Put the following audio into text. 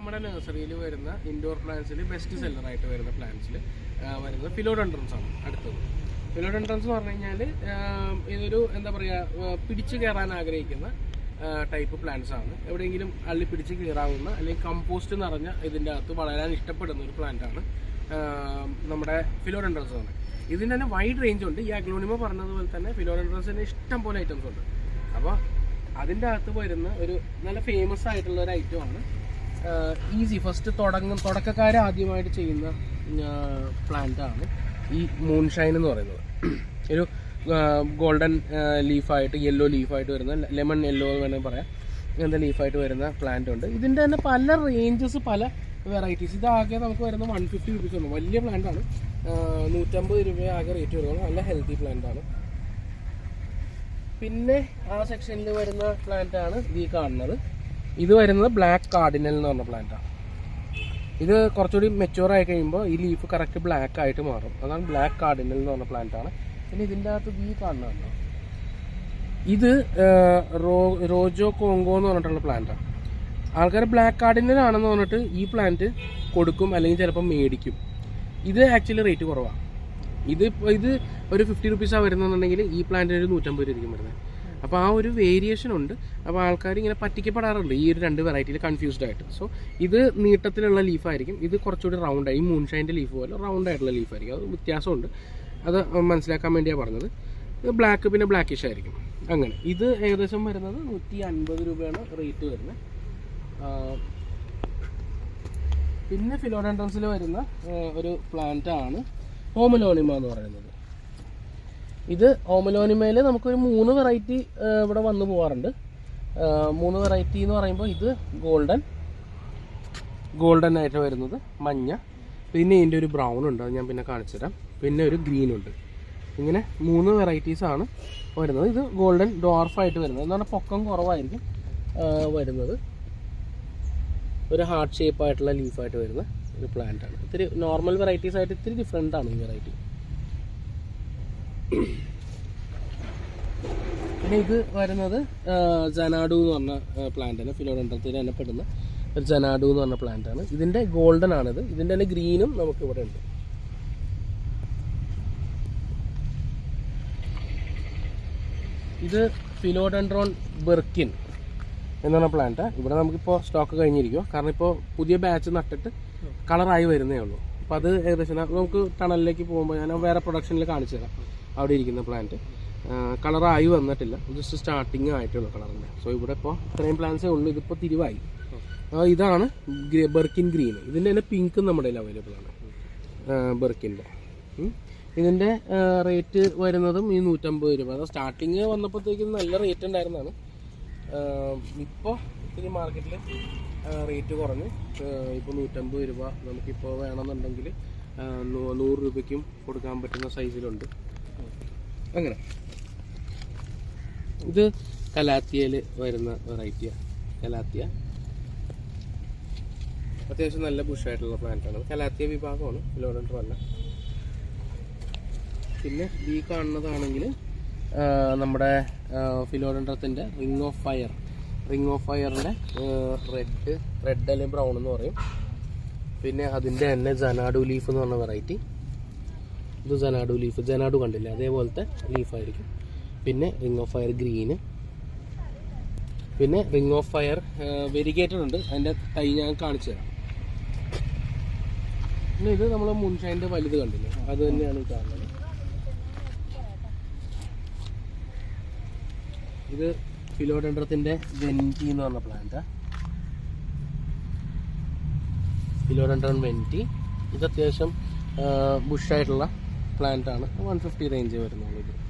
നമ്മുടെ നഴ്സറിയിൽ വരുന്ന ഇൻഡോർ പ്ലാന്റ്സിൽ ബെസ്റ്റ് സെല്ലർ ആയിട്ട് വരുന്ന പ്ലാന്റ്സിൽ വരുന്നത് ഫിലോഡൻഡ്രൻസ് ആണ് അടുത്തത്. ഫിലോഡൻഡ്രൻസ് എന്ന് പറഞ്ഞു കഴിഞ്ഞാൽ ഇതൊരു എന്താ പറയുക പിടിച്ചു കയറാൻ ആഗ്രഹിക്കുന്ന ടൈപ്പ് പ്ലാന്റ്സ് ആണ്. എവിടെയെങ്കിലും അള്ളി പിടിച്ച് കയറാവുന്ന അല്ലെങ്കിൽ കമ്പോസ്റ്റ് നിറഞ്ഞ ഇതിന്റെ അകത്ത് വളരാൻ ഇഷ്ടപ്പെടുന്ന ഒരു പ്ലാന്റ് ആണ് നമ്മുടെ ഫിലോഡൻഡ്രൻസ് ആണ്. ഇതിന് തന്നെ വൈഡ് റേഞ്ച് ഉണ്ട്. ഈ അഗ്ലോണിമ പറഞ്ഞതുപോലെ തന്നെ ഫിലോഡൻഡ്രൻസിന് ഇഷ്ടം പോലെ ഐറ്റംസ് ഉണ്ട്. അപ്പോൾ അതിന്റെ അകത്ത് വരുന്ന ഒരു നല്ല ഫേമസ് ആയിട്ടുള്ള ഒരു ഐറ്റമാണ് ഈസി ഫസ്റ്റ് തുടങ്ങും തുടക്കക്കാർ ആദ്യമായിട്ട് ചെയ്യുന്ന പ്ലാന്റ് ആണ് ഈ മൂൺഷൈൻ എന്ന് പറയുന്നത്. ഒരു ഗോൾഡൻ ലീഫായിട്ട് യെല്ലോ ലീഫായിട്ട് വരുന്ന ലെമൺ യെല്ലോ എന്ന് വേണമെങ്കിൽ പറയാം. ഇങ്ങനത്തെ ലീഫായിട്ട് വരുന്ന പ്ലാന്റ് ഉണ്ട്. ഇതിന്റെ തന്നെ പല റേഞ്ചസ് പല വെറൈറ്റീസ് ഇതാകെ നമുക്ക് വരുന്ന വൺ ഫിഫ്റ്റി റുപ്പീസ് ഉണ്ട് വലിയ പ്ലാന്റ് ആണ്. നൂറ്റമ്പത് രൂപ ആകെ റേറ്റ് വരുന്നത് നല്ല ഹെൽത്തി പ്ലാന്റ് ആണ്. പിന്നെ ആ സെക്ഷനിൽ വരുന്ന പ്ലാന്റ് ആണ് ഈ കാണുന്നത്. ഇത് വരുന്നത് ബ്ലാക്ക് കാർഡിനൽ എന്ന് പറഞ്ഞ പ്ലാന്റാണ് ഇത് കുറച്ചുകൂടി മെച്ചുവർ ആയി കഴിയുമ്പോൾ ഈ ലീഫ് കറക്റ്റ് ബ്ലാക്ക് ആയിട്ട് മാറും. അതാണ് ബ്ലാക്ക് കാർഡിനൽ എന്ന് പറഞ്ഞ പ്ലാന്റ് ആണ്. പിന്നെ ഇതിന്റെ അകത്ത് ഈ കാണുന്നതാണ് ഇത് റോ റോജോ കോങ്കോ എന്ന് പറഞ്ഞിട്ടുള്ള പ്ലാന്റാണ് ആൾക്കാർ ബ്ലാക്ക് കാർഡിനൽ ആണെന്ന് പറഞ്ഞിട്ട് ഈ പ്ലാന്റ് കൊടുക്കും അല്ലെങ്കിൽ ചിലപ്പോൾ മേടിക്കും. ഇത് ആക്ച്വലി റേറ്റ് കുറവാണ് ഇത് ഇത് ഒരു ഫിഫ്റ്റി റുപ്പീസാണ് വരുന്നതെന്നുണ്ടെങ്കിൽ ഈ പ്ലാന്റിന് ഒരു നൂറ്റമ്പത് രൂപയ്ക്കും വരുന്നത്. അപ്പോൾ ആ ഒരു വേരിയേഷൻ ഉണ്ട്. അപ്പോൾ ആൾക്കാർ ഇങ്ങനെ പറ്റിക്കപ്പെടാറുണ്ട് ഈ ഒരു രണ്ട് വെറൈറ്റിയിൽ കൺഫ്യൂസ്ഡ് ആയിട്ട്. സോ ഇത് നീട്ടത്തിലുള്ള ലീഫായിരിക്കും ഇത് കുറച്ചുകൂടി റൗണ്ട് ഈ മൂൺഷൈന്റെ ലീഫ് പോലെ റൗണ്ട് ആയിട്ടുള്ള ലീഫായിരിക്കും അത് വ്യത്യാസമുണ്ട്. അത് മനസ്സിലാക്കാൻ വേണ്ടിയാണ് പറഞ്ഞത്. ബ്ലാക്ക് പിന്നെ ബ്ലാക്കിഷ് ആയിരിക്കും. അങ്ങനെ. ഇത് ഏകദേശം വരുന്നത് നൂറ്റി അൻപത് രൂപയാണ് റേറ്റ് വരുന്നത്. പിന്നെ ഫിലോഡൻഡ്രൻസിൽ വരുന്ന ഒരു പ്ലാന്റ് ആണ് ഹോമലോണിമ എന്ന് പറയുന്നത്. ഇത് ഓമലോനിമയിൽ നമുക്കൊരു മൂന്ന് വെറൈറ്റി ഇവിടെ വന്നു പോകാറുണ്ട് മൂന്ന് വെറൈറ്റി എന്ന് പറയുമ്പോൾ ഇത് ഗോൾഡൻ ഗോൾഡൻ ആയിട്ട് വരുന്നത് മഞ്ഞ പിന്നെ ഇതിന്റെ ഒരു ബ്രൗൺ ഉണ്ട് അത് ഞാൻ പിന്നെ കാണിച്ചുതരാം പിന്നെ ഒരു ഗ്രീൻ ഉണ്ട്. ഇങ്ങനെ മൂന്ന് വെറൈറ്റീസ് ആണ് വരുന്നത്. ഇത് ഗോൾഡൻ ഡോർഫായിട്ട് വരുന്നത്. എന്ന് പറഞ്ഞാൽ പൊക്കം കുറവായിരിക്കും വരുന്നത്. ഒരു ഹാർട്ട് ഷേപ്പായിട്ടുള്ള ലീഫായിട്ട് വരുന്ന ഒരു പ്ലാന്റ് ആണ്. ഇത്തിരി നോർമൽ വെറൈറ്റീസ് ആയിട്ട് ഇത്തിരി ഡിഫറെന്റ് ആണ് ഈ വെറൈറ്റി പിന്നെ ഇത് വരുന്നത് ജനാഡു എന്ന് പറഞ്ഞ പ്ലാന്റാണ് ആണ് ഫിലോഡൻഡത്തിൽ തന്നെ പെടുന്ന ഒരു ജനാഡു എന്ന് പറഞ്ഞ പ്ലാന്റാണ് ആണ്. ഇതിന്റെ ഗോൾഡൻ ആണിത്. ഇതിന്റെ തന്നെ ഗ്രീനും നമുക്ക് ഇവിടെ ഉണ്ട്. ഇത് ഫിലോഡൻഡ്രോൺ ബെർക്കിൻ എന്ന് പറഞ്ഞ പ്ലാന്റ് ഇവിടെ നമുക്കിപ്പോൾ സ്റ്റോക്ക് കഴിഞ്ഞിരിക്കും കാരണം ഇപ്പോൾ പുതിയ ബാച്ച് നട്ടിട്ട് കളറായി വരുന്നേ ഉള്ളൂ. അപ്പോൾ അത് ഏകദേശം നമുക്ക് ടണലിലേക്ക് പോകുമ്പോൾ ഞാൻ വേറെ പ്രൊഡക്ഷനിൽ കാണിച്ചു തരാം. അവിടെ ഇരിക്കുന്ന പ്ലാന്റ് കളറായി വന്നിട്ടില്ല. ജസ്റ്റ് സ്റ്റാർട്ടിങ് കളർ കളറിന്റെ സോ ഇവിടെ ഇപ്പോൾ ഇത്രയും പ്ലാന്റ്സേ ഉള്ളൂ. ഇതിപ്പോൾ തിരിവായി. ഇതാണ് ബെർക്കിൻ ഗ്രീൻ ഇതിന്റെ തന്നെ പിങ്ക് നമ്മുടെ കയ്യിൽ അവൈലബിൾ ആണ്. ബെർക്കിന്റെ ഇതിന്റെ റേറ്റ് വരുന്നതും ഈ നൂറ്റമ്പത് രൂപ. അത് സ്റ്റാർട്ടിങ് വന്നപ്പോഴത്തേക്കും നല്ല റേറ്റ് ഉണ്ടായിരുന്നതാണ്. ഇപ്പോൾ ഇത്തിരി മാർക്കറ്റിൽ റേറ്റ് കുറഞ്ഞ് ഇപ്പോൾ നൂറ്റമ്പത് രൂപ നമുക്കിപ്പോൾ വേണമെന്നുണ്ടെങ്കിൽ നൂറ് രൂപയ്ക്കും കൊടുക്കാൻ പറ്റുന്ന സൈസിലുണ്ട് അങ്ങനെ. ഇത് കലാത്തിയയിൽ വരുന്ന വെറൈറ്റിയാണ് കലാത്തിയ. അത്യാവശ്യം നല്ല ബുഷായിട്ടുള്ള പ്ലാന്റ് ആണ്. കലാത്തിയ വിഭാഗമാണ് ലോഡൻഡർ അല്ല പിന്നെ ഈ കാണുന്നതാണെങ്കിൽ നമ്മുടെ ഫിലോഡൻഡ്രത്തിന്റെ ring of fire ring of ഫയറിന്റെ red red അല്ലെങ്കിൽ ബ്രൗൺ എന്ന് പറയും. പിന്നെ അതിന്റെ തന്നെ ജനാഡു ലീഫ് എന്ന് പറഞ്ഞ വെറൈറ്റി ഇത് ജനാഡു ലീഫ് ജനാഡു കണ്ടില്ലേ? അതേപോലത്തെ ലീഫായിരിക്കും പിന്നെ റിംഗ് ഓഫ് ഫയർ ഗ്രീന് പിന്നെ റിംഗ് ഓഫ് ഫയർ വെരിഗേറ്റഡ് ഉണ്ട്. അതിന്റെ തൈ ഞാൻ കാണിച്ചു തരാം. പിന്നെ ഇത് നമ്മൾ മുൻഷൈന്റെ വലുത് കണ്ടില്ലേ? അത് തന്നെയാണ് കാണുന്നത്. ഇത് ഫിലോഡൻഡ്രത്തിന്റെ വെന്റി എന്ന് പറഞ്ഞ പ്ലാന്റാ ഫിലോഡൻഡ്രൻ വെന്റി ഇത് അത്യാവശ്യം ബുഷായിട്ടുള്ള പ്ലാന്റ് ആണ്. വൺ ഫിഫ്റ്റി റേഞ്ച് വരുന്നുള്ളൂ ഇത്.